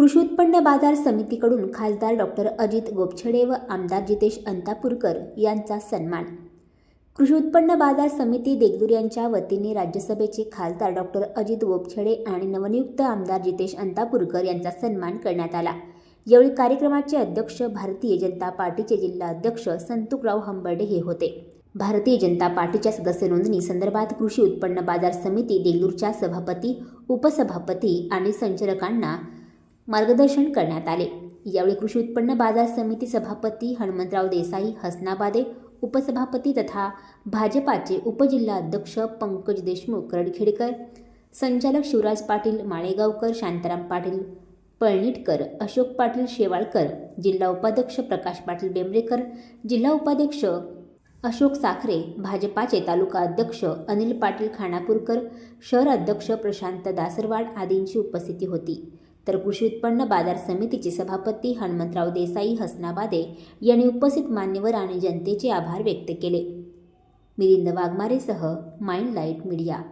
कृषी उत्पन्न बाजार समितीकडून खासदार डॉक्टर अजित गोपछडे व आमदार जितेश अंतापूरकर यांचा सन्मान. कृषी उत्पन्न बाजार समिती देगदूर यांच्या वतीने राज्यसभेचे खासदार डॉक्टर अजित गोपछडे आणि नवनियुक्त आमदार जितेश अंतापूरकर यांचा सन्मान करण्यात आला. यावेळी कार्यक्रमाचे अध्यक्ष भारतीय जनता पार्टीचे जिल्हा अध्यक्ष संतुकराव हंबर्डे हे होते. भारतीय जनता पार्टीच्या सदस्य नोंदणी संदर्भात कृषी उत्पन्न बाजार समिती देगलूरच्या सभापती उपसभापती आणि संचालकांना मार्गदर्शन करण्यात आले. यावेळी कृषी उत्पन्न बाजार समिती सभापती हनुमंतराव देसाई हसनाबादे उपसभापती तथा भाजपाचे उपजिल्हाध्यक्ष पंकज देशमुख रडखेडकर संचालक शिवराज पाटील माळेगावकर शांताराम पाटील पळणीटकर अशोक पाटील शेवाळकर जिल्हा उपाध्यक्ष प्रकाश पाटील बेंबरेकर जिल्हा उपाध्यक्ष अशोक साखरे भाजपाचे तालुका अध्यक्ष अनिल पाटील खानापूरकर शहर अध्यक्ष प्रशांत दासरवाड आदींची उपस्थिती होती. तर कृषी उत्पन्न बाजार समितीचे सभापती हनुमंतराव देसाई हसनाबादे यांनी उपस्थित मान्यवर आणि जनतेचे आभार व्यक्त केले. मिलिंद वाघमारेसह माइंड लाइट मीडिया.